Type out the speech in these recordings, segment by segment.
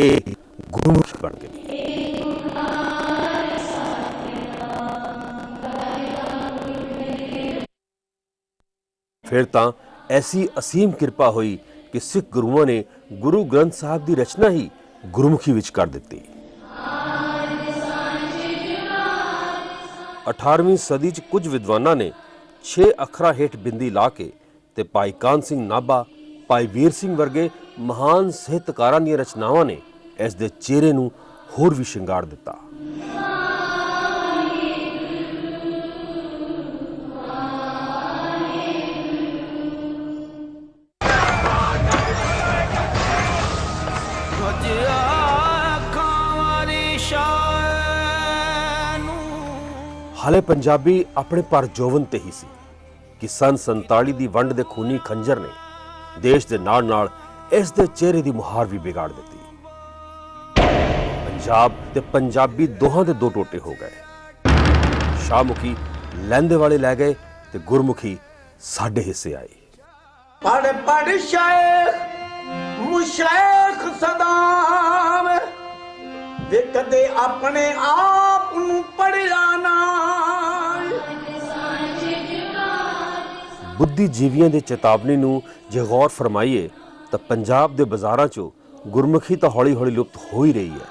ਇਹ ਗੁਰਮੁਖੀ ਬਣ ਗਈ ਫਿਰ ਤਾਂ ਐਸੀ ਅਸੀਮ ਕਿਰਪਾ ਹੋਈ ਕਿ ਸਿੱਖ ਗੁਰੂਆਂ ਨੇ ਗੁਰੂ ਗ੍ਰੰਥ ਸਾਹਿਬ ਦੀ ਰਚਨਾ ਹੀ ਗੁਰਮੁਖੀ ਵਿੱਚ ਕਰ ਦਿੱਤੀ। 18ਵੀਂ ਸਦੀ 'ਚ ਕੁਝ ਵਿਦਵਾਨਾਂ ਨੇ 6 ਅੱਖਰਾਂ ਹੇਠ ਬਿੰਦੀ ਲਾ ਕੇ ਤੇ ਭਾਈ ਕਾਨ ਸਿੰਘ ਨਾਭਾ ਭਾਈ ਵੀਰ ਸਿੰਘ ਵਰਗੇ ਮਹਾਨ ਸਾਹਿਤਕਾਰਾਂ ਦੀਆਂ ਰਚਨਾਵਾਂ ਨੇ ਇਸ ਦੇ ਚਿਹਰੇ ਨੂੰ ਹੋਰ ਵੀ ਸ਼ਿੰਗਾਰ ਦਿੱਤਾ। ਹਾਲੇ ਪੰਜਾਬੀ ਆਪਣੇ ਪਰ ਜੋਵਨ ਤੇ ਹੀ ਸੀ ਕਿ ਸਨ 47 ਦੀ ਵੰਡ ਦੇ ਖੂਨੀ ਖੰਜਰ ਨੇ ਦੇਸ਼ ਦੇ ਨਾਲ ਨਾਲ ਇਸ ਦੇ ਚਿਹਰੇ ਦੀ ਮੁਹਾਰ ਵੀ ਵਿਗਾੜ ਦਿੱਤੀ। ਪੰਜਾਬ ਤੇ ਪੰਜਾਬੀ ਦੋਹਾਂ ਦੇ ਦੋ ਟੋਟੇ ਹੋ ਗਏ। ਸ਼ਾਹਮੁਖੀ ਲਹਿੰਦੇ ਵਾਲੇ ਲੈ ਗਏ ਤੇ ਗੁਰਮੁਖੀ ਸਾਡੇ ਹਿੱਸੇ ਆਏ। ਪੜ ਪੜ ਸ਼ੇਖ ਮੁਸ਼ੈਖ ਸਦਾਮ। ਵੇ ਕਦੇ ਆਪਣੇ ਆਪ ਨੂੰ ਪੜਿਆ ਨਾ ਬੁੱਧੀਜੀਵੀਆਂ ਦੇ ਚੇਤਾਵਨੀ ਨੂੰ ਜੇ ਗੌਰ ਫਰਮਾਈਏ ਤਾਂ ਪੰਜਾਬ ਦੇ ਬਾਜ਼ਾਰਾਂ 'ਚੋਂ ਗੁਰਮੁਖੀ ਤਾਂ ਹੌਲੀ-ਹੌਲੀ ਲੁਪਤ ਹੋ ਹੀ ਰਹੀ ਹੈ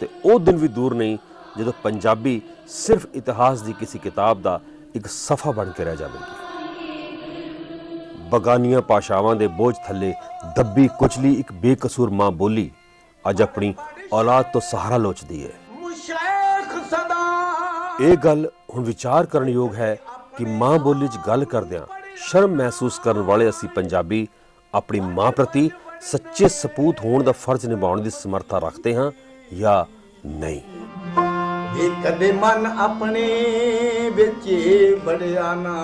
ਤੇ ਉਹ ਦਿਨ ਵੀ ਦੂਰ ਨਹੀਂ ਜਦੋਂ ਪੰਜਾਬੀ ਸਿਰਫ ਇਤਿਹਾਸ ਦੀ ਕਿਸੇ ਕਿਤਾਬ ਦਾ ਇੱਕ ਸਫਾ ਬਣ ਕੇ ਰਹਿ ਜਾਵੇਗੀ। ਬਗਾਨੀਆਂ ਭਾਸ਼ਾਵਾਂ ਦੇ ਬੋਝ ਥੱਲੇ ਦੱਬੀ ਕੁਚਲੀ ਇੱਕ ਬੇਕਸੂਰ ਮਾਂ ਬੋਲੀ ਅੱਜ ਆਪਣੀ ਔਲਾਦ ਤੋਂ ਸਹਾਰਾ ਲੋਚਦੀ ਹੈ। ਇਹ ਗੱਲ ਹੁਣ ਵਿਚਾਰ ਕਰਨ ਯੋਗ ਹੈ ਕਿ ਮਾਂ ਬੋਲੀ 'ਚ ਗੱਲ ਕਰਦਿਆਂ ਸ਼ਰਮ ਮਹਿਸੂਸ ਕਰਨ ਵਾਲੇ ਅਸੀਂ ਪੰਜਾਬੀ ਆਪਣੀ ਮਾਂ ਪ੍ਰਤੀ ਸੱਚੇ ਸਪੂਤ ਹੋਣ ਦਾ ਫਰਜ਼ ਨਿਭਾਉਣ ਦੀ ਸਮਰੱਥਾ ਰੱਖਦੇ ਹਾਂ ਜਾਂ ਨਹੀਂ? ਵੇ ਕਦੇ ਮਨ ਆਪਣੇ ਵਿੱਚ ਬੜਿਆ ਨਾ